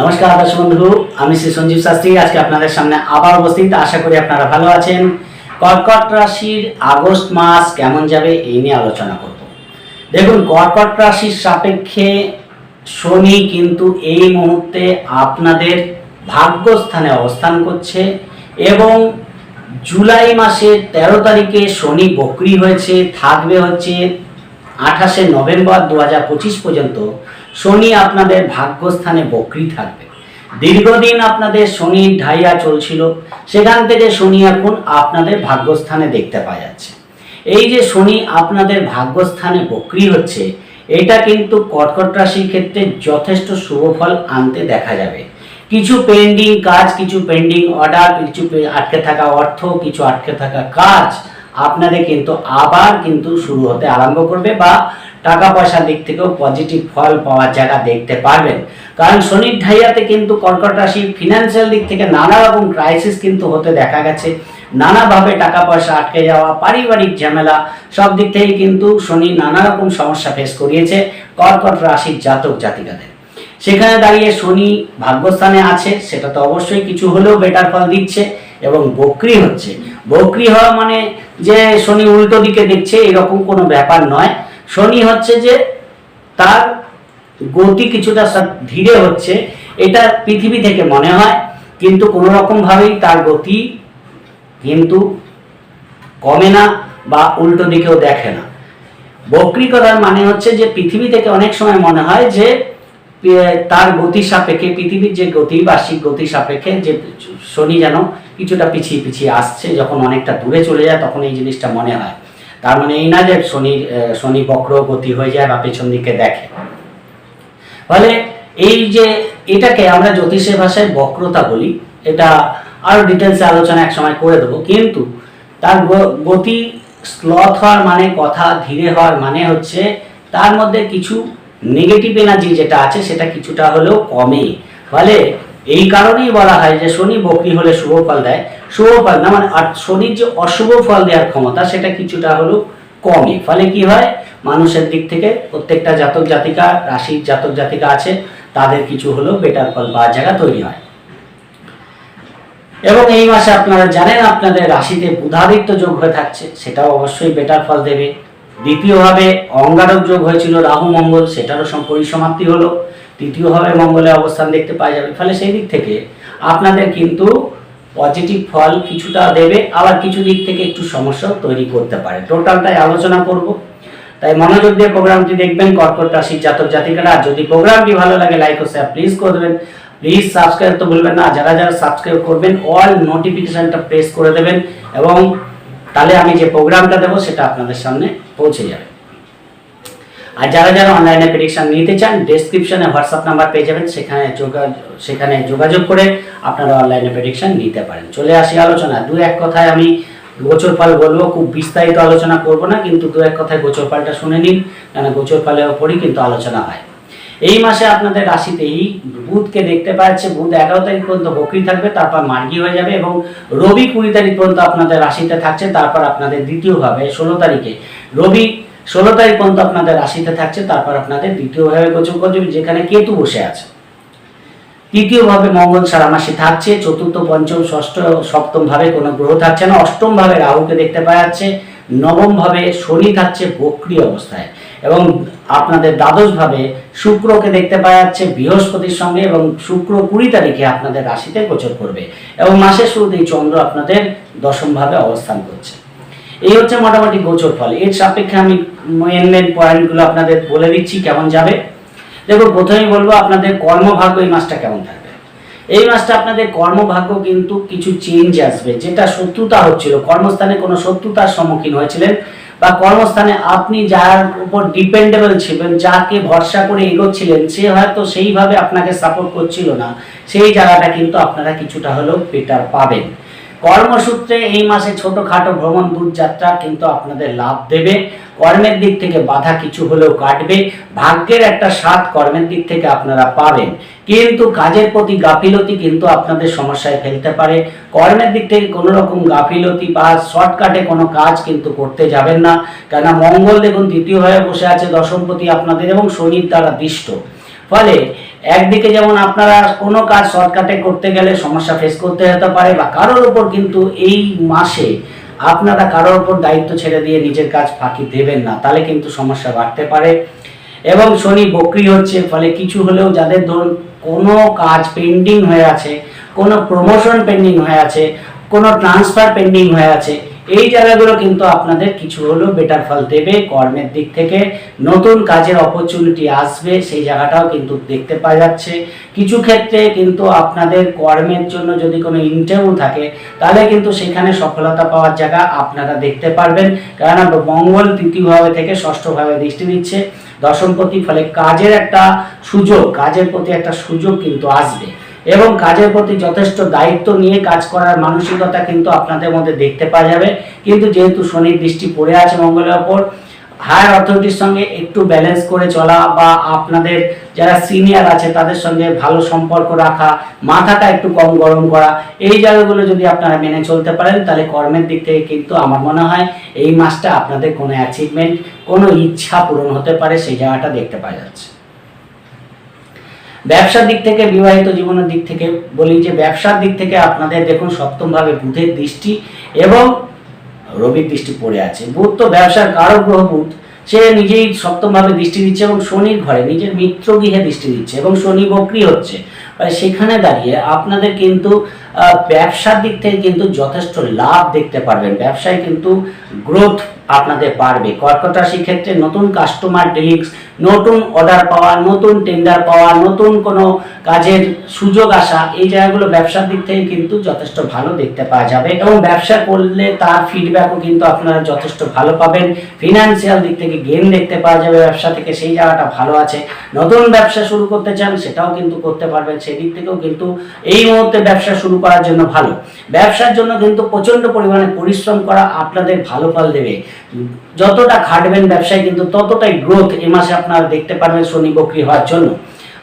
নমস্কার দর্শক বন্ধু, আমি শ্রী সঞ্জীব শাস্ত্রী। আজকে আপনাদের সামনে আবার উপস্থিত। আশা করি আপনারা ভালো আছেন। কর্কট রাশির আগস্ট মাস কেমন যাবে এই নিয়ে আলোচনা করব। দেখুন, কর্কট রাশির সাপেক্ষে শনি কিন্তু এই মুহূর্তে আপনাদের ভাগ্যস্থানে অবস্থান করছে এবং জুলাই মাসের তেরো তারিখে শনি বকরি হয়েছে, থাকবে হচ্ছে আঠাশে নভেম্বর দু হাজার পঁচিশ পর্যন্ত। শনি আপনাদের ভাগ্যস্থানে বকরি থাকবে। দীর্ঘদিন আপনাদের শনি ঢাইয়া চলছিল, সেখান থেকে শনি এখন আপনাদের ভাগ্যস্থানে দেখতে পাওয়া যাচ্ছে। এই যে শনি আপনাদের ভাগ্যস্থানে বকরি হচ্ছে, এটা কিন্তু কর্কট রাশির ক্ষেত্রে যথেষ্ট শুভ ফল আনতে দেখা যাবে। কিছু পেন্ডিং কাজ, কিছু পেন্ডিং অর্ডার কিছু আটকে থাকা অর্থ, কিছু আটকে থাকা কাজ আপনাদের কিন্তু আবার কিন্তু শুরু হতে আরম্ভ করবে বা টাকা পয়সার দিক থেকেও পজিটিভ ফল পাওয়ার জায়গা দেখতে পারবেন। কারণ শনির ঢাইয়াতে কিন্তু কর্কট রাশির ফিনান্সিয়াল দিক থেকে নানা রকম ক্রাইসিস কিন্তু হতে দেখা গেছে। নানাভাবে টাকা পয়সা আটকে যাওয়া, পারিবারিক ঝামেলা, সব দিক থেকে কিন্তু শনি নানা রকম সমস্যা ফেস করিয়েছে কর্কট রাশির জাতক জাতিকাদের। সেখানে দাঁড়িয়ে শনি ভাগ্যস্থানে আছে, সেটা তো অবশ্যই কিছু হলেও বেটার ফল দিচ্ছে এবং বকরি হচ্ছে। বকরি হওয়া মানে যে শনি উল্টো দিকে দেখছে, এরকম কোনো ব্যাপার নয়। শনি হচ্ছে যে তার গতি কিছুটা ধীরে হচ্ছে, এটা পৃথিবী থেকে মনে হয়, কিন্তু কোনো রকম ভাবেই তার গতি কিন্তু কমে না বা উল্টো দিকেও দেখে না। বক্রিকতার মানে হচ্ছে যে পৃথিবী থেকে অনেক সময় মনে হয় যে তার গতি সাপেক্ষে, পৃথিবীর যে গতি, বার্ষিক গতি সাপেক্ষে যে শনি যেন কিছুটা পিছিয়ে পিছিয়ে আসছে, যখন অনেকটা দূরে চলে যায়, তখন এই জিনিসটা মনে হয়। তার মানে এই না যে আহ, শনি বক্র গতি হয়ে যায় বা পেছন দিকে দেখে। ফলে এই যে এটাকে আমরা জ্যোতিষের ভাষায় বক্রতা বলি এটা আরও ডিটেলসে আলোচনা এক সময় করে দেবো। কিন্তু তার গতি স্লথ হওয়ার মানে কথা ধীরে হওয়ার মানে হচ্ছে তার মধ্যে কিছু নেগেটিভ এনার্জি যেটা আছে সেটা কিছুটা হলেও কমে। ফলে এই কারণেই বলা হয় যে শনি বকরি হলে শুভ ফল দেয়। শুভ ফল না মানে শনির যে অশুভ ফল দেওয়ার ক্ষমতা, সেটা কিছুটা হলেও কমে। ফলে কি হয়? মানুষের দিক থেকে প্রত্যেকটা জাতক জাতিকা, রাশির জাতক জাতিকা আছে, তাদের কিছু হলেও বেটার ফল পাওয়ার জায়গা তৈরি হয়। এবং এই মাসে আপনারা জানেন, আপনাদের রাশিতে বুধাদিত্য যোগ হয়ে থাকছে, সেটাও অবশ্যই বেটার ফল দেবে। দ্বিতীয়ভাবে অঙ্গারক যোগ হয়েছিল রাহু, মঙ্গল, সেটারও সম- পরিসমাপ্তি হলো। তৃতীয়ভাবে মঙ্গলে অবস্থান দেখতে পাওয়া যাবে। ফলে সেই দিক থেকে আপনাদের কিন্তু পজিটিভ ফল কিছুটা দেবে, আবার কিছু দিক থেকে একটু সমস্যা তৈরি করতে পারে। টোটালটাই আলোচনা করব। তাই মনোযোগ দিয়ে প্রোগ্রামটি দেখবেন, কর্কট রাশির জাতক জাতিকারা। যদি প্রোগ্রামটি ভালো লাগে লাইক ও শেয়ার প্লিজ করে দেবেন। প্লিজ সাবস্ক্রাইব তো ভুলবেন না। যারা যারা সাবস্ক্রাইব করবেন অল নোটিফিকেশনটা প্রেস করে দেবেন এবং তাহলে আমি যে প্রোগ্রামটা দেবো, সেটা আপনাদের সামনে পৌঁছে যাবে। আর যারা যারা অনলাইনে প্রেডিকশন নিতে চান ডেসক্রিপশনে হোয়াটসঅ্যাপ নাম্বার পেয়ে যাবেন। সেখানে সেখানে যোগাযোগ করে আপনারা অনলাইনে প্রেডিকশন নিতে পারেন। চলে আসি আলোচনা। দু এক কথায় আমি গোচর ফল বলব, খুব বিস্তারিত আলোচনা করব না, কিন্তু দু এক কথায় গোচর ফলটা শুনে নিন কেন গোচর ফলের ওপরই কিন্তু আলোচনা হয়। এই মাসে আপনাদের রাশিতে এই বুধকে দেখতে পাচ্ছে। বুধ এগারো তারিখ পর্যন্ত বকরি থাকবে, তারপর মার্গি হয়ে যাবে এবং রবি কুড়ি তারিখ পর্যন্ত আপনাদের রাশিতে থাকছে, তারপর আপনাদের দ্বিতীয়ভাবে ষোলো তারিখে। রবি ষোলো তারিখ পর্যন্ত আপনাদের রাশিতে থাকছে, তারপর আপনাদের দ্বিতীয়ভাবে গোচর করবে যেখানে কেতু বসে আছে। তৃতীয়ভাবে মঙ্গল সারা মাসে থাকছে, চতুর্থ, পঞ্চম, ষষ্ঠ সপ্তম ভাবে কোনো গ্রহ থাকছে না। অষ্টম ভাবে রাহুকে দেখতে পাওয়া যাচ্ছে নবম ভাবে শনি থাকছে বক্রি অবস্থায়। এবং আপনাদের দ্বাদশ ভাবে শুক্রকে দেখতে পাওয়া যাচ্ছে বৃহস্পতির সঙ্গে, এবং শুক্র কুড়ি তারিখে আপনাদের রাশিতে গোচর করবে। এবং মাসের শুরুতেই চন্দ্র আপনাদের দশম ভাবে অবস্থান করছে। এই হচ্ছে মোটামুটি গোচর ফল। এর সাপেক্ষে আমি মেন মেন পয়েন্টগুলো আপনাদের বলে দিচ্ছি কেমন যাবে। দেখো প্রথমেই বলব আপনাদের কর্মভাগ্য এই মাসটা কেমন থাকবে। এই মাসটা আপনাদের কর্মভাগ্য কিন্তু কিছু চেঞ্জ আসবে, যেটা শত্রুতা হচ্ছিল। কর্মস্থানে কোনো শত্রুতার সম্মুখীন হয়েছিলেন বা কর্মস্থানে আপনি যার উপর ডিপেন্ডেবল ছিলেন, যাকে ভরসা করে এগোচ্ছিলেন, সে হয়তো সেইভাবে আপনাকে সাপোর্ট করছিল না। সেই জায়গাটা কিন্তু আপনারা কিছুটা হলেও বেটার পাবেন। কর্মসূত্রে এই মাসে ছোটখাটো ভ্রমণ দূরযাত্রা কিন্তু আপনাদের লাভ দেবে। কর্মের দিক থেকে বাধা কিছু হলেও কাটবে। ভাগ্যের একটা স্বাদ কর্মের দিক থেকে আপনারা পাবেন। কিন্তু কাজের প্রতি গাফিলতি কিন্তু আপনাদের সমস্যায় ফেলতে পারে। কর্মের দিক থেকে কোনো রকম গাফিলতি বা শর্টকাটে কোনো কাজ কিন্তু করতে যাবেন না। কেননা মঙ্গল দেখুন, দ্বিতীয় হয়ে বসে আছে দশমপতি আপনাদের এবং শনির দ্বারা দৃষ্ট। ফলে একদিকে যেমন আপনারা কোনো কাজ শর্টকাটে করতে গেলে সমস্যা ফেস করতে হতে পারে বা কারোর উপর কিন্তু এই মাসে আপনারা কারোর উপর দায়িত্ব ছেড়ে দিয়ে নিজের কাজ ফাঁকি দেবেন না, তাহলে কিন্তু সমস্যা বাড়তে পারে। এবং শনি বক্রি হচ্ছে, ফলে কিছু হলেও যাদের ধরুন কোনো কাজ পেন্ডিং হয়ে আছে, কোনো প্রমোশন পেন্ডিং হয়ে আছে, কোনো ট্রান্সফার পেন্ডিং হয়ে আছে এই জায়গাগুলো কিন্তু আপনাদের কিছু হলেও বেটার ফল দেবে। কর্মের দিক থেকে নতুন কাজের অপরচুনিটি আসবে, সেই জায়গাটাও কিন্তু দেখতে পাওয়া যাচ্ছে। কিছু ক্ষেত্রে কিন্তু আপনাদের কর্মের জন্য যদি কোনো ইন্টারভিউ থাকে, তাহলে কিন্তু সেখানে সফলতা পাওয়ার জায়গা আপনারা দেখতে পারবেন। কারণ মঙ্গল তৃতীয়ভাবে থেকে ষষ্ঠভাবে দৃষ্টি দিচ্ছে। দশমপতি ফলে কাজের একটা সুযোগ, কাজের প্রতি একটা সুযোগ কিন্তু আসবে। এবং কাজের প্রতি যথেষ্ট দায়িত্ব নিয়ে কাজ করার মানসিকতা কিন্তু আপনাদের মধ্যে দেখতে পাওয়া যাবে। কিন্তু যেহেতু শনির দৃষ্টি পড়ে আছে মঙ্গলের ওপর হায়ার অথরিটির সঙ্গে একটু ব্যালেন্স করে চলা বা আপনাদের যারা সিনিয়র আছে তাদের সঙ্গে ভালো সম্পর্ক রাখা, মাথাটা একটু কম গরম করা, এই জায়গাগুলো যদি আপনারা মেনে চলতে পারেন, তাহলে কর্মের দিক থেকে কিন্তু আমার মনে হয় এই মাসটা আপনাদের কোনো অ্যাচিভমেন্ট কোনো ইচ্ছা পূরণ হতে পারে, সেই জায়গাটা দেখতে পাওয়া যাচ্ছে। ব্যবসার দিক থেকে, বিবাহিত জীবনের দিক থেকে বলি যে, ব্যবসার দিক থেকে আপনাদের দেখুন, সপ্তমভাবে বুধের দৃষ্টি এবং রবির দৃষ্টি পড়ে আছে। বুধ তো ব্যবসার কারক গ্রহ বুধ। সে নিজেই সপ্তমভাবে দৃষ্টি দিচ্ছে এবং শনির ঘরে নিজের মিত্র গৃহে দৃষ্টি দিচ্ছে এবং শনি বক্রি হচ্ছে। সেখানে দাঁড়িয়ে আপনাদের কিন্তু ব্যবসার দিক থেকে কিন্তু যথেষ্ট লাভ দেখতে পারবেন। ব্যবসায় কিন্তু গ্রোথ আপনাদের বাড়বে। কর্কট রাশির ক্ষেত্রে নতুন কাস্টমার ডিলিংস নতুন অর্ডার পাওয়া, নতুন টেন্ডার পাওয়া, নতুন কোনো কাজের সুযোগ আসা, এই জায়গাগুলো ব্যবসার দিক থেকে কিন্তু যথেষ্ট ভালো দেখতে পাওয়া যাবে এবং ব্যবসা করলে তার ফিডব্যাকও কিন্তু আপনারা যথেষ্ট ভালো পাবেন। ফিনান্সিয়াল দিক থেকে গেম দেখতে পাওয়া যাবে ব্যবসা থেকে, সেই জায়গাটা ভালো আছে। নতুন ব্যবসা শুরু করতে চান, সেটাও কিন্তু করতে পারবেন। সেই দিক থেকেও কিন্তু এই মুহূর্তে ব্যবসা শুরু করার জন্য ভালো। ব্যবসার জন্য কিন্তু প্রচণ্ড পরিমাণে পরিশ্রম করা আপনাদের ভালো ফল দেবে। যতটা খাটবেন ব্যবসায়, কিন্তু ততটাই গ্রোথ এ মাসে আপনারা দেখতে পারবেন শনি বকরি হওয়ার জন্য।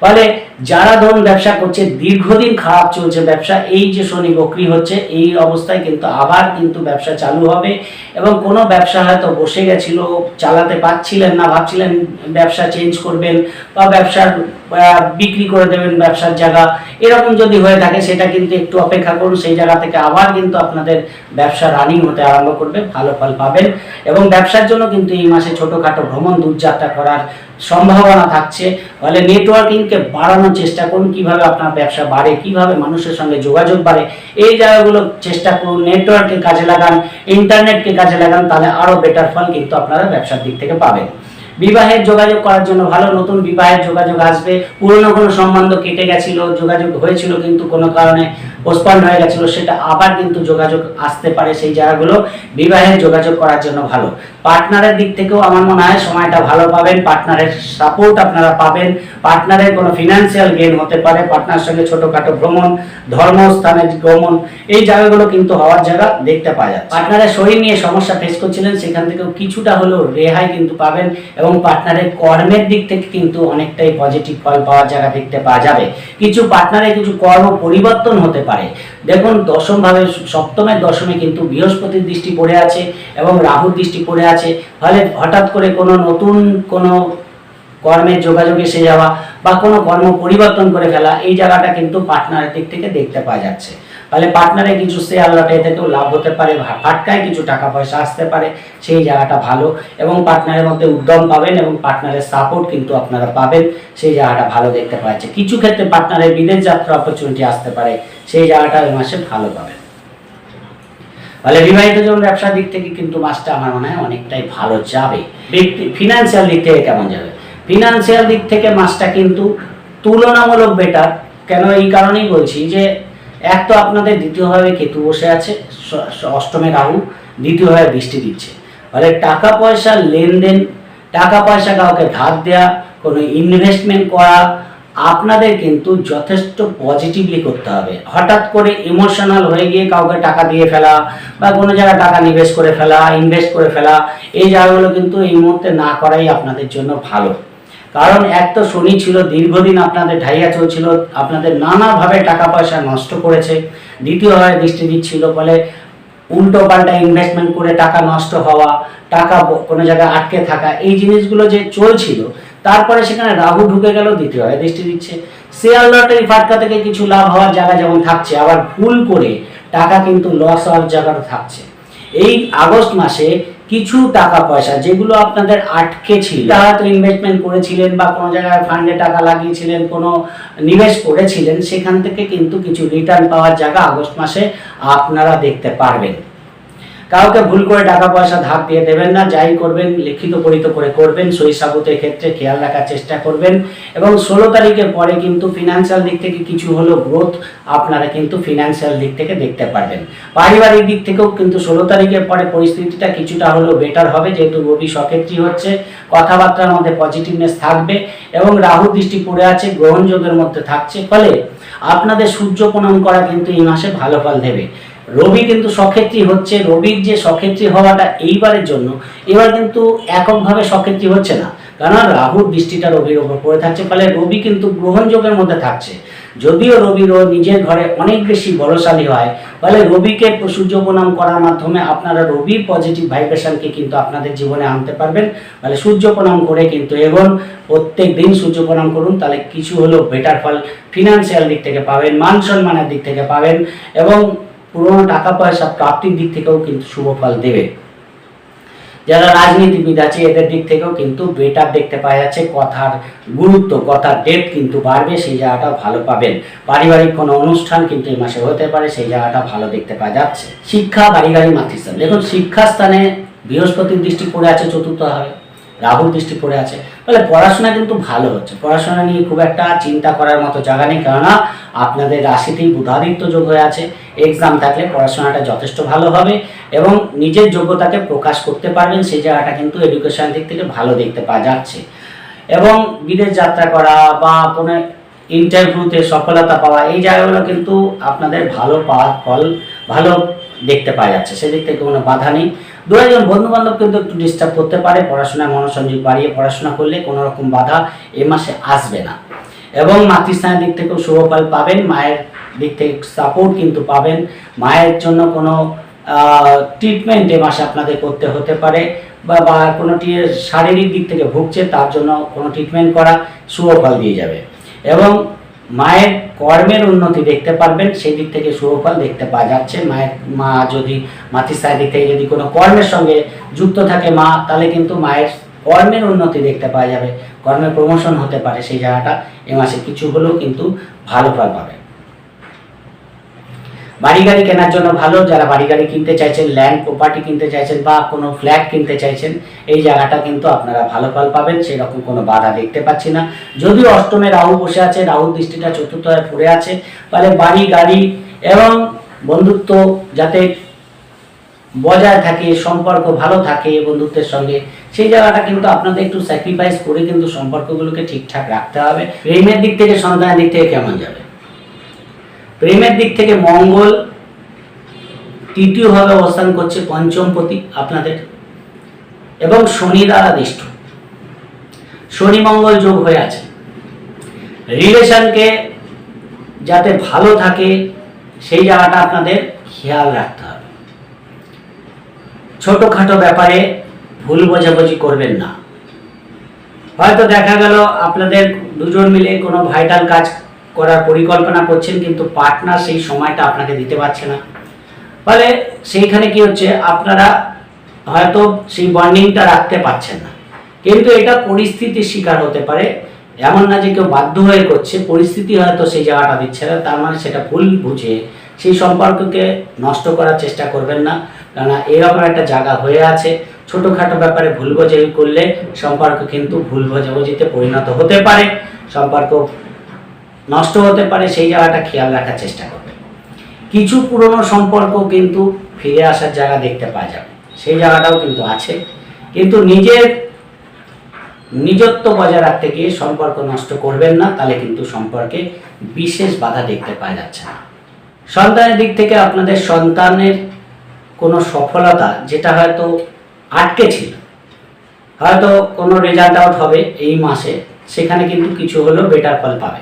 ফলে যারা ধরুন ব্যবসা করছে, দীর্ঘদিন খারাপ চলছে ব্যবসা, এই যে শনি বকরি হচ্ছে, এই অবস্থায় কিন্তু আবার কিন্তু ব্যবসা চালু হবে এবং কোনো ব্যবসা হয়তো বসে গেছিল, চালাতে পারছিলেন না, ভাবছিলেন ব্যবসা চেঞ্জ করবেন বা ব্যবসার বিক্রি করে দেবেন ব্যবসার জায়গা। এরকম যদি হয়ে থাকে, সেটা কিন্তু একটু অপেক্ষা করুন, সেই জায়গা থেকে আবার কিন্তু আপনাদের ব্যবসা রানিং হতে আরম্ভ করবে, ভালো ফল পাবেন এবং ব্যবসার জন্য কিন্তু এই মাসে ছোটোখাটো ভ্রমণ দূরযাত্রা করার সম্ভাবনা থাকছে। ফলে নেটওয়ার্কিংকে বাড়ানোর চেষ্টা করুন, কীভাবে আপনার ব্যবসা বাড়ে, কীভাবে মানুষের সঙ্গে যোগাযোগ বাড়ে। এই জায়গাগুলো চেষ্টা করুন, নেটওয়ার্ককে কাজে লাগান, ইন্টারনেটকে কাজে লাগান, তাহলে আরও বেটার ফল কিন্তু আপনারা ব্যবসার দিক থেকে পাবেন। বিবাহের যোগাযোগ করার জন্য ভালো নতুন বিবাহের যোগাযোগ আসবে। পুরনো কোনো সম্বন্ধ কেটে গেছিল, যোগাযোগ হয়েছিল কিন্তু কোনো কারণে পোস্টপন্ড হয়ে গেছিল, সেটা আবার কিন্তু যোগাযোগ আসতে পারে সেই জায়গাগুলো। বিবাহের যোগাযোগ করার জন্য ভালো। পার্টনারের দিক থেকেও আমার মনে হয় সময়টা ভালো পাবেন, পার্টনারের সাপোর্ট আপনারা পাবেন। পার্টনারের কোনো ফিনান্সিয়াল গেন হতে পারে পার্টনার সঙ্গে ছোটোখাটো ভ্রমণ, ধর্মস্থানে ভ্রমণ এই জায়গাগুলো কিন্তু হওয়ার জায়গা দেখতে পাওয়া যায় পার্টনারের শরীর নিয়ে সমস্যা ফেস করছিলেন, সেখান থেকেও কিছুটা হলেও রেহাই কিন্তু পাবেন এবং পার্টনারের কর্মের দিক থেকে কিন্তু অনেকটাই পজিটিভ ফল পাওয়ার জায়গা দেখতে পাওয়া যাবে। কিছু পার্টনারের কিছু কর্ম পরিবর্তন হতে পারে। দেখুন দশমভাবে সপ্তমের দশমে কিন্তু বৃহস্পতির দৃষ্টি পড়ে আছে এবং রাহুর দৃষ্টি পড়ে আছে। ফলে হঠাৎ করে কোনো নতুন কোনো কর্মের যোগাযোগ এসে যাওয়া বা কোনো কর্ম পরিবর্তন করে ফেলা, এই জায়গাটা কিন্তু পার্টনারের দিক থেকে দেখতে পাওয়া যাচ্ছে। ফলে পার্টনারে কিছু শেয়ার লটে থেকেও লাভ হতে পারে ফাটকায় কিছু টাকা পয়সা আসতে পারে, সেই জায়গাটা ভালো। এবং পার্টনারের মধ্যে উদ্যম পাবেন এবং পার্টনারের সাপোর্ট কিন্তু আপনারা পাবেন, সেই জায়গাটা ভালো দেখতে পাওয়া যাচ্ছে কিছু ক্ষেত্রে পার্টনারের বিদেশ যাত্রা অপরচুনিটি আসতে পারে, সেই জায়গাটা ওই মাসে ভালো পাবেন। ফলে বিবাহিত জীবন ব্যবসার দিক থেকে কিন্তু মাসটা আমার মনে হয় অনেকটাই ভালো যাবে। ব্যক্তি ফিনান্সিয়াল দিক থেকে কেমন যাবে? ফিনান্সিয়াল দিক থেকে মাসটা কিন্তু তুলনামূলক বেটার কেন এই কারণেই বলছি যে এক তো আপনাদের দ্বিতীয়ভাবে কেতু বসে আছে অষ্টমে রাহু দ্বিতীয়ভাবে বৃষ্টি দিচ্ছে। ফলে টাকা পয়সা লেনদেন, টাকা পয়সা কাউকে ধার দেওয়া কোনো ইনভেস্টমেন্ট করা, আপনাদের কিন্তু যথেষ্ট পজিটিভলি করতে হবে। হঠাৎ করে ইমোশনাল হয়ে গিয়ে কাউকে টাকা দিয়ে ফেলা বা কোনো জায়গায় টাকা নিবেশ করে ফেলা ইনভেস্ট করে ফেলা, এই জায়গাগুলো কিন্তু এই মুহূর্তে না করাই আপনাদের জন্য ভালো। কারণ এক তো শনি ছিল, দীর্ঘদিন আপনাদের ঢাইয়া চলছিল, আপনাদের নানাভাবে টাকা পয়সা নষ্ট করেছে। দ্বিতীয়ভাবে দৃষ্টি দিচ্ছিল, ফলে উল্টো পাল্টা ইনভেস্টমেন্ট করে টাকা নষ্ট হওয়া, টাকা কোনো জায়গায় আটকে থাকা, এই জিনিসগুলো যে চলছিল, তারপরে সেখানে রাহু ঢুকে গেল, দ্বিতীয় হয় দৃষ্টি দিচ্ছে। শেয়ার লটারি ফাটকা থেকে কিছু লাভ হওয়ার জায়গা যেমন থাকছে, আবার ভুল করে টাকা কিন্তু লস হওয়ার জায়গাটা থাকছে। এই আগস্ট মাসে কিছু টাকা পয়সা যেগুলো আপনাদের আটকে ছিল। হয়তো ইনভেস্টমেন্ট করেছিলেন বা কোনো জায়গায় ফান্ডে টাকা লাগিয়েছিলেন, কোনো নিবেশ করেছিলেন, সেখান থেকে কিন্তু কিছু রিটার্ন পাওয়ার জায়গা আগস্ট মাসে আপনারা দেখতে পারবেন। কাউকে ভুল করে টাকা পয়সা ধার দিয়ে দেবেন না, যাই করবেন, লিখিত পরিত করে করবেন, সই সাবুতের ক্ষেত্রে খেয়াল রাখার চেষ্টা করবেন এবং ষোলো তারিখের পরে কিন্তু ফিনান্সিয়াল দিক থেকে কিছু হলো গ্রোথ আপনারা কিন্তু ফিনান্সিয়াল দিক থেকে দেখতে পারবেন। পারিবারিক দিক থেকেও কিন্তু ষোলো তারিখের পরে পরিস্থিতিটা কিছুটা হলেও বেটার হবে, যেহেতু রবি সক্ষেত্রী হচ্ছে, কথাবার্তার মধ্যে পজিটিভনেস থাকবে এবং রাহু দৃষ্টি পড়ে আছে গ্রহণযোগের মধ্যে থাকছে, ফলে আপনাদের সূর্য প্রণাম করা কিন্তু এই মাসে ভালো ফল দেবে। রবি কিন্তু সক্ষেত্রী হচ্ছে, রবির যে সক্ষেত্রী হওয়াটা এইবারের জন্য, এবার কিন্তু এককভাবে সক্ষেত্রী হচ্ছে না। কারণ রাহুর দৃষ্টিটা রবির ওপর পড়ে থাকছে, ফলে রবি কিন্তু গ্রহণযোগের মধ্যে থাকছে। যদিও রবির ও নিজের ঘরে অনেক বেশি বলশালী হয়, ফলে রবিকে সূর্য প্রণাম করার মাধ্যমে আপনারা রবির পজিটিভ ভাইব্রেশনকে কিন্তু আপনাদের জীবনে আনতে পারবেন। ফলে সূর্য প্রণাম করে কিন্তু এবং প্রত্যেক দিন সূর্য প্রণাম করুন, তাহলে কিছু হলেও বেটার ফল ফিনান্সিয়াল দিক থেকে পাবেন, মান সম্মানের দিক থেকে পাবেন। এবং পুরনো টাকা পয়সা প্রাপ্তির দিক থেকেও কিন্তু শুভ ফল দেবে। যারা রাজনীতিবিদ আছে, এদের দিক থেকেও কিন্তু বেটার দেখতে পাওয়া যাচ্ছে। কথার গুরুত্ব, কথার ডেট কিন্তু বাড়বে, সেই জায়গাটা ভালো পাবেন। পারিবারিক কোনো অনুষ্ঠান কিন্তু এই মাসে হতে পারে, সেই জায়গাটা ভালো দেখতে পাওয়া যাচ্ছে। শিক্ষা গাড়ি মাতৃস্থান। দেখুন, শিক্ষাস্থানে বৃহস্পতির দৃষ্টি পড়ে আছে, চতুর্থ হবে রাহুর দৃষ্টি পড়ে আছে। ফলে পড়াশোনা কিন্তু ভালো হচ্ছে। পড়াশোনা নিয়ে খুব একটা চিন্তা করার মতো জায়গা নেই। কেননা আপনাদের রাশিতেই বুধাদিত্য যোগ হয়ে আছে। এক্সাম থাকলে পড়াশোনাটা যথেষ্ট ভালো হবে এবং নিজের যোগ্যতাকে প্রকাশ করতে পারবেন, সেই জায়গাটা কিন্তু এডুকেশন দিক থেকে ভালো দেখতে পাওয়া যাচ্ছে। এবং বিদেশ যাত্রা করা বা কোনো ইন্টারভিউতে সফলতা পাওয়া, এই জায়গাগুলো কিন্তু আপনাদের ভালো পাওয়ার ফল, ভালো দেখতে পাওয়া যাচ্ছে। সেদিক থেকে কোনো বাধা নেই। দু একজন বন্ধু বান্ধব কিন্তু একটু ডিস্টার্ব করতে পারে, পড়াশোনায় মনোসংযোগ বাড়িয়ে পড়াশোনা করলে কোনো রকম বাধা এ মাসে আসবে না। এবং মাতৃস্থানের দিক থেকেও শুভফল পাবেন, মায়ের দিক থেকে সাপোর্ট কিন্তু পাবেন। মায়ের জন্য কোনো ট্রিটমেন্ট এ মাসে আপনাদের করতে হতে পারে বা বা কোনো টি- শারীরিক দিক থেকে ভুগছে তার জন্য কোনো ট্রিটমেন্ট করা শুভফল দিয়ে যাবে। এবং মায়ের কর্মের উন্নতি দেখতে পারবেন, সেই দিক থেকে শুভফল দেখতে পাওয়া যাচ্ছে। মায়ের, মা যদি মাতৃস্থানের দিক থেকে যদি কোনো কর্মের সঙ্গে যুক্ত থাকে মা, তাহলে কিন্তু মায়ের কর্মের উন্নতি দেখতে পাওয়া যাবে। কর্মের প্রমোশন হতে পারে সেই জায়গাটা। এ মাসে কিছু হলেও কিন্তু ভালো ফল পাবে। বাড়ি গাড়ি কেনার জন্য ভালো, যারা বাড়ি গাড়ি কিনতে চাইছেন ল্যান্ড প্রপার্টি কিনতে চাইছেন বা কোনো ফ্ল্যাট কিনতে চাইছেন, এই জায়গাটা কিন্তু আপনারা ভালো ফল পাবেন সেই রকম কোনো বাধা দেখতে পাচ্ছি না। যদিও অষ্টমে রাহু বসে আছে, রাহু দৃষ্টিটা চতুর্থ হয়ে পড়ে আছে তাহলে বাড়ি গাড়ি এবং বন্ধুত্ব যাতে বজায় থাকে, সম্পর্ক ভালো থাকে, বন্ধুত্বের সঙ্গে সেই জায়গাটা কিন্তু আপনাদের একটু স্যাক্রিফাইস করে কিন্তু সম্পর্কগুলোকে ঠিকঠাক রাখতে হবে। প্রেমের দিক থেকে, সন্তানের দিক থেকে কেমন যাবে? প্রেমের দিক থেকে মঙ্গল তৃতীয়ভাবে অবস্থান করছে পঞ্চমপতি আপনাদের। এবং শনি দ্বারা দিষ্ট। শনি মঙ্গল যোগ হয়ে আছে। রিলেশনকে যাতে ভালো থাকে, সেই জায়গাটা আপনাদের খেয়াল রাখতে হবে। ছোটখাটো ব্যাপারে ভুল বোঝাবুঝি করবেন না। হয়তো দেখা গেল আপনাদের দুজন মিলে কোনো ভাইটাল কাজ করার পরিকল্পনা করছেন, কিন্তু পার্টনার সেই সময়টা আপনাকে দিতে পারছে না। ফলে সেইখানে কি হচ্ছে, আপনারা হয়তো সেই বন্ডিংটা রাখতে পারছেন না। কিন্তু এটা পরিস্থিতির শিকার হতে পারে। এমন না যে কেউ বাধ্য হয়ে করছে, পরিস্থিতি হয়তো সেই জায়গাটা দিচ্ছে না, তার মানে সেটা ভুল বুঝে সেই সম্পর্ককে নষ্ট করার চেষ্টা করবেন না, কেননা এরকম একটা জায়গা হয়ে আছে। ছোটোখাটো ব্যাপারে ভুল বোঝাবুঝি করলে সম্পর্ক কিন্তু ভুল বোঝাবুঝিতে পরিণত হতে পারে। সম্পর্ক নষ্ট হতে পারে, সেই জায়গাটা খেয়াল রাখার চেষ্টা করবে। কিছু পুরনো সম্পর্ক কিন্তু ফিরে আসার জায়গা দেখতে পাওয়া যাবে। সেই জায়গাটাও কিন্তু আছে। কিন্তু নিজের নিজত্ব বজায় রাখতে গিয়ে সম্পর্ক নষ্ট করবেন না, তাহলে কিন্তু সম্পর্কে বিশেষ বাধা দেখতে পাওয়া যাচ্ছে না। সন্তানের দিক থেকে আপনাদের সন্তানের কোনো সফলতা, যেটা হয়তো আটকে ছিল। হয়তো কোনো রেজাল্ট আউট হবে এই মাসে, সেখানে কিন্তু কিছু হলেও বেটার ফল পাবে।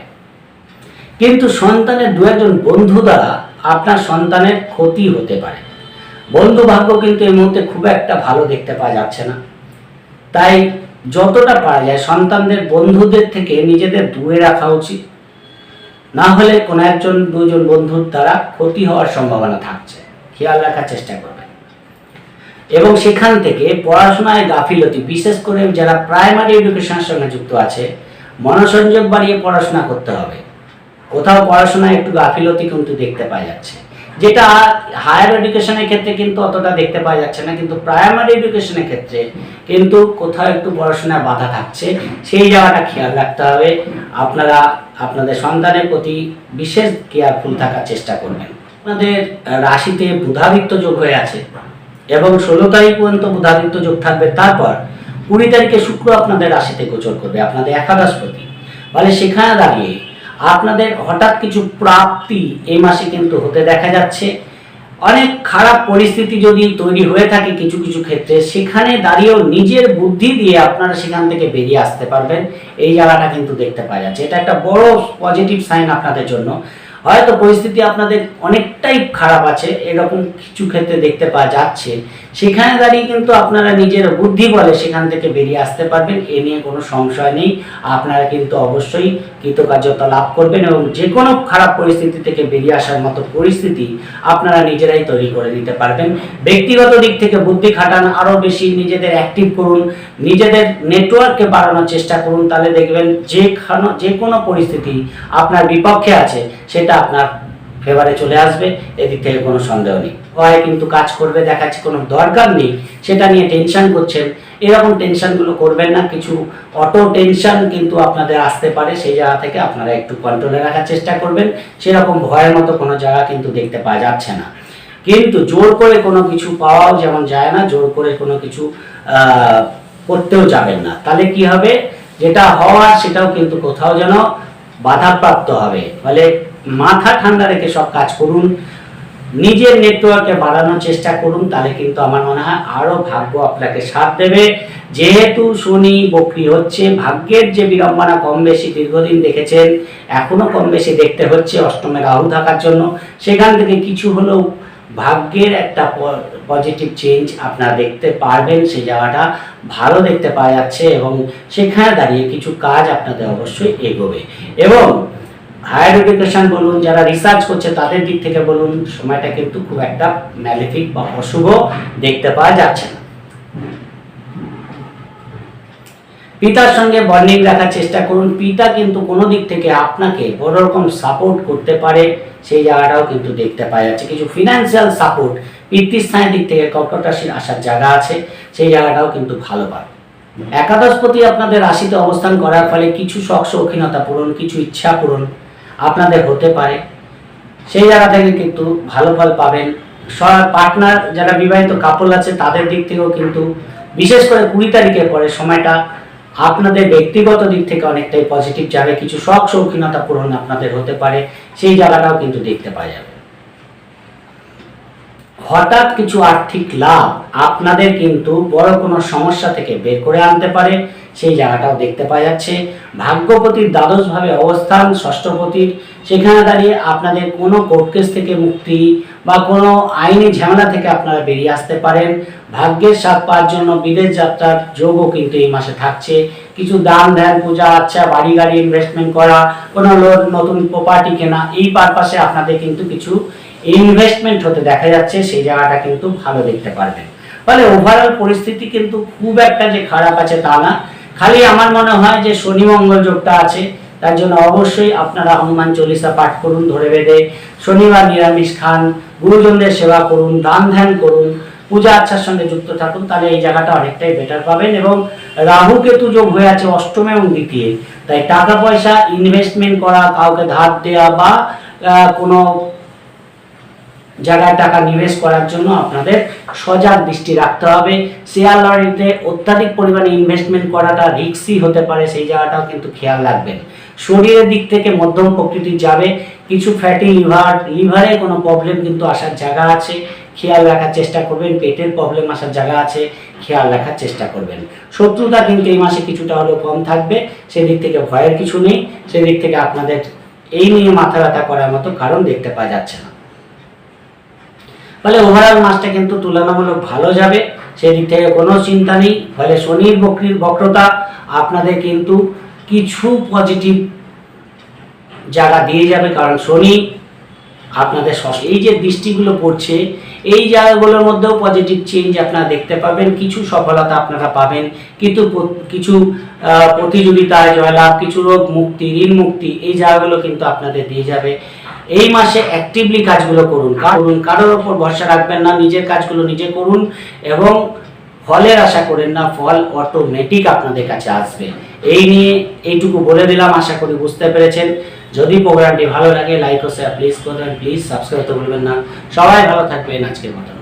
কিন্তু সন্তানের দু একজন বন্ধু দ্বারা আপনার সন্তানের ক্ষতি হতে পারে। বন্ধু ভাগ্য কিন্তু এই মুহূর্তে খুব একটা ভালো দেখতে পাওয়া যাচ্ছে না। তাই যতটা পারা যায়, সন্তানদের বন্ধুদের থেকে নিজেদের দূরে রাখা উচিত। না হলে কোনো একজন, দুজন বন্ধুর দ্বারা ক্ষতি হওয়ার সম্ভাবনা থাকছে। খেয়াল রাখার চেষ্টা করবেন এবং সেখান থেকে পড়াশোনায় গাফিলতি, বিশেষ করে যারা প্রাইমারি এডুকেশনের সঙ্গে যুক্ত আছে, মনোসংযোগ বাড়িয়ে পড়াশোনা করতে হবে। কোথাও পড়াশোনায় একটু গাফিলতি কিন্তু দেখতে পাওয়া যাচ্ছে। যেটা হায়ার এডুকেশনের ক্ষেত্রে কিন্তু অতটা দেখতে পাওয়া যাচ্ছে না, কিন্তু প্রাইমারি এডুকেশনের ক্ষেত্রে কিন্তু কোথাও একটু পড়াশোনায় বাধা থাকছে, সেই জায়গাটা খেয়াল রাখতে হবে। আপনারা, আপনাদের সন্তানের প্রতি বিশেষ কেয়ারফুল থাকার চেষ্টা করবেন। আপনাদের রাশিতে বুধাদিত্য যোগ হয়ে আছে। এবং ষোলো তারিখ পর্যন্ত বুধাদিত্য যোগ থাকবে। তারপর কুড়ি তারিখে শুক্র আপনাদের রাশিতে গোচর করবে, আপনাদের একাদশপতি। মানে সেখানে দাঁড়িয়ে আপনাদের হঠাৎ কিছু প্রাপ্তি এই মাসে কিন্তু হতে দেখা যাচ্ছে। অনেক খারাপ পরিস্থিতি যদি তৈরি হয়ে থাকে কিছু কিছু ক্ষেত্রে, সেখানে দাঁড়িয়েও নিজের বুদ্ধি দিয়ে আপনারা সেখান থেকে বেরিয়ে আসতে পারবেন। এই জায়গাটা কিন্তু দেখতে পাওয়া যাচ্ছে। এটা একটা বড় পজিটিভ সাইন আপনাদের জন্য। হয়তো পরিস্থিতি আপনাদের অনেকটাই খারাপ আছে, এরকম কিছু ক্ষেত্রে দেখতে পাওয়া যাচ্ছে। সেখানে দাঁড়িয়ে কিন্তু আপনারা নিজের বুদ্ধি বলে সেখান থেকে বেরিয়ে আসতে পারবেন, এ নিয়ে কোনো সংশয় নেই। আপনারা কিন্তু অবশ্যই কৃতকার্যতা লাভ করবেন এবং যে কোনো খারাপ পরিস্থিতি থেকে বেরিয়ে আসার মতো পরিস্থিতি আপনারা নিজেরাই তৈরি করে নিতে পারবেন। ব্যক্তিগত দিক থেকে বুদ্ধি খাটান আরও বেশি নিজেদের অ্যাক্টিভ করুন, নিজেদের নেটওয়ার্ককে বাড়ানোর চেষ্টা করুন, তাহলে দেখবেন যে যে কোনো পরিস্থিতি আপনার বিপক্ষে আছে, সেটা আপনার ফেভারে চলে আসবে, এদিক থেকে কোনো সন্দেহ নেই। হয় কিন্তু কাজ করবে, দেখাচ্ছে কোনো দরকার নেই, সেটা নিয়ে টেনশন করছেন। এরকম টেনশনগুলো করবেন না, কিছু অটো টেনশন কিন্তু আপনাদের আসতে পারে, সেই জায়গা থেকে আপনারা একটু কন্ট্রোলে রাখার চেষ্টা করবেন। সেরকম ভয়ের মতো কোনো জায়গা কিন্তু দেখতে পাওয়া যাচ্ছে না। কিন্তু জোর করে কোনো কিছু পাওয়াও যেমন যায় না, জোর করে কোনো কিছু করতেও যাবেন না। তাহলে কি হবে? যেটা হওয়ার সেটাও কিন্তু কোথাও যেন বাধাপ্রাপ্ত হবে। ফলে মাথা ঠান্ডা রেখে সব কাজ করুন, নিজের নেটওয়ার্কে বাড়ানোর চেষ্টা করুন, তাহলে কিন্তু আমার মনে হয় আরও ভাগ্য আপনাকে সাথ দেবে। যেহেতু শনি বক্রি হচ্ছে, ভাগ্যের যে বিড়ম্বনা কম বেশি দীর্ঘদিন দেখেছেন, এখনও কম বেশি দেখতে হচ্ছে অষ্টমে রাহু থাকার জন্য। সেখান থেকে কিছু হলেও ভাগ্যের একটা পজিটিভ চেঞ্জ আপনারা দেখতে পারবেন, সেই জায়গাটা ভালো দেখতে পাওয়া যাচ্ছে এবং সেখানে দাঁড়িয়ে কিছু কাজ আপনাদের অবশ্যই এগোবে। এবং হায়ার এডুকেশন বলুন, যারা রিসার্চ করছে তাদের দিক থেকে বলুন, সময়টা কিন্তু খুব একটা ম্যালিফিক বা অশুভ দেখতে পাওয়া যাচ্ছে না। পিতার সঙ্গে বন্ডিং রাখার চেষ্টা করুন। পিতা কিন্তু কোনো দিক থেকে আপনাকে বড় রকম সাপোর্ট করতে পারে, সেই জায়গাটাও কিন্তু দেখতে পাওয়া যাচ্ছে। কিছু ফিনান্সিয়াল সাপোর্ট পিতৃস্থানের দিক থেকে কর্কট আসার জায়গা আছে, সেই জায়গাটাও কিন্তু ভালো পাবে একাদশপতি আপনাদের রাশিতে অবস্থান করার ফলে কিছু শখ শৌখিনতা পূরণ, কিছু ইচ্ছা পূরণ আপনাদের হতে পারে। সেই জায়গা থেকে কিন্তু ভালো ফল পাবেন। পার্টনার যারা বিবাহিত কাপল আছে, তাদের দিক থেকেও কিন্তু বিশেষ করে কুড়ি তারিখের পরে সময়টা আপনাদের ব্যক্তিগত দিক থেকে অনেকটাই পজিটিভ যাবে। কিছু শখ শৌখিনতা পূরণ আপনাদের হতে পারে। সেই জায়গাটাও কিন্তু দেখতে পাওয়া যাবে। হঠাৎ কিছু আর্থিক লাভ আপনাদের কিন্তু বড় কোনো সমস্যা থেকে বের করে আনতে পারে। সেই জায়গাটাও দেখতে পাওয়া যাচ্ছে। ভাগ্যপতির দ্বাদশভাবে অবস্থান, ষষ্ঠপতির। সেখানে দাঁড়িয়ে আপনাদের কোনো কোর্ট কেস থেকে মুক্তি বা কোনো আইনি ঝামেলা থেকে আপনারা বেরিয়ে আসতে পারেন। ভাগ্যের সাথ পাওয়ার জন্য বিদেশ যাত্রার যোগও কিন্তু এই মাসে থাকছে। কিছু দান, ধ্যান, পূজা আচ্ছা বাড়ি গাড়ি ইনভেস্টমেন্ট করা, কোনো লোন নতুন প্রপার্টি কেনা, এই পারপাসে আপনাদের কিন্তু কিছু ইনভেস্টমেন্ট হতে দেখা যাচ্ছে। সেই জায়গাটা কিন্তু ভালো দেখতে পারবেন। ফলে ওভারঅল পরিস্থিতি কিন্তু খুব একটা যে খারাপ আছে তা না। খালি আমার মনে হয় যে শনি মঙ্গল যোগটা আছে, তার জন্য অবশ্যই আপনারা হনুমান চল্লিশা পাঠ করুন, ধরে বেঁধে শনিবার নিরামিষ খান, গুরুজনদের সেবা করুন, দান ধ্যান করুন, পূজা আচ্ছার সঙ্গে যুক্ত থাকুন, তাহলে এই জায়গাটা অনেকটাই বেটার পাবেন। এবং রাহু কেতু যোগ হয়ে আছে অষ্টমে এবং দ্বিতীয়। তাই টাকা পয়সা ইনভেস্টমেন্ট করা, কাউকে ধার দেওয়া বা কোনো জায়গায় টাকা নিবেশ করার জন্য আপনাদের সজাগ দৃষ্টি রাখতে হবে। শেয়ার লটারিতে অত্যাধিক পরিমাণে ইনভেস্টমেন্ট করাটা রিস্কি হতে পারে, সেই জায়গাটাও কিন্তু খেয়াল রাখবেন। শরীরের দিক থেকে মধ্যম প্রকৃতির যাবে, কিছু ফ্যাটি লিভার লিভারে কোনো প্রবলেম কিন্তু আসার জায়গা আছে। খেয়াল রাখার চেষ্টা করবেন, পেটের প্রবলেম আসার জায়গা আছে, খেয়াল রাখার চেষ্টা করবেন। শত্রুতা কিন্তু এই মাসে কিছুটা হলেও কম থাকবে, সেদিক থেকে ভয়ের কিছু নেই, সেদিক থেকে আপনাদের এই নিয়ে মাথা ব্যথা করার মতো কারণ দেখতে পাওয়া যাচ্ছে না। ফলে ওভারঅল মাসটা কিন্তু তুলনামূলক ভালো যাবে। সেই দিক থেকে কোনো চিন্তা নেই। ফলে শনির বক্রির বক্রতা আপনাদের কিন্তু কিছু পজিটিভ জায়গা দিয়ে যাবে। কারণ শনি আপনাদের এই যে দৃষ্টিগুলো পড়ছে, এই জায়গাগুলোর মধ্যেও পজিটিভ চেঞ্জ আপনারা দেখতে পাবেন। কিছু সফলতা আপনারা পাবেন। কিন্তু কিছু প্রতিযোগিতায় জয়লাভ, কিছু রোগ মুক্তি, ঋণ মুক্তি, এই জায়গাগুলো কিন্তু আপনাদের দিয়ে যাবে। এই মাসে অ্যাক্টিভলি কাজগুলো করুন। কারণ কারোর ওপর ভরসা রাখবেন না, নিজের কাজগুলো নিজে করুন এবং ফলের আশা করেন না, ফল অটোমেটিক আপনাদের কাছে আসবে। এই নিয়ে এইটুকু বলে দিলাম, আশা করি বুঝতে পেরেছেন। যদি প্রোগ্রামটি ভালো লাগে লাইক ও শেয়ার প্লিজ করবেন প্লিজ সাবস্ক্রাইব করতে ভুলবেন না। সবাই ভালো থাকবেন, আজকের মতো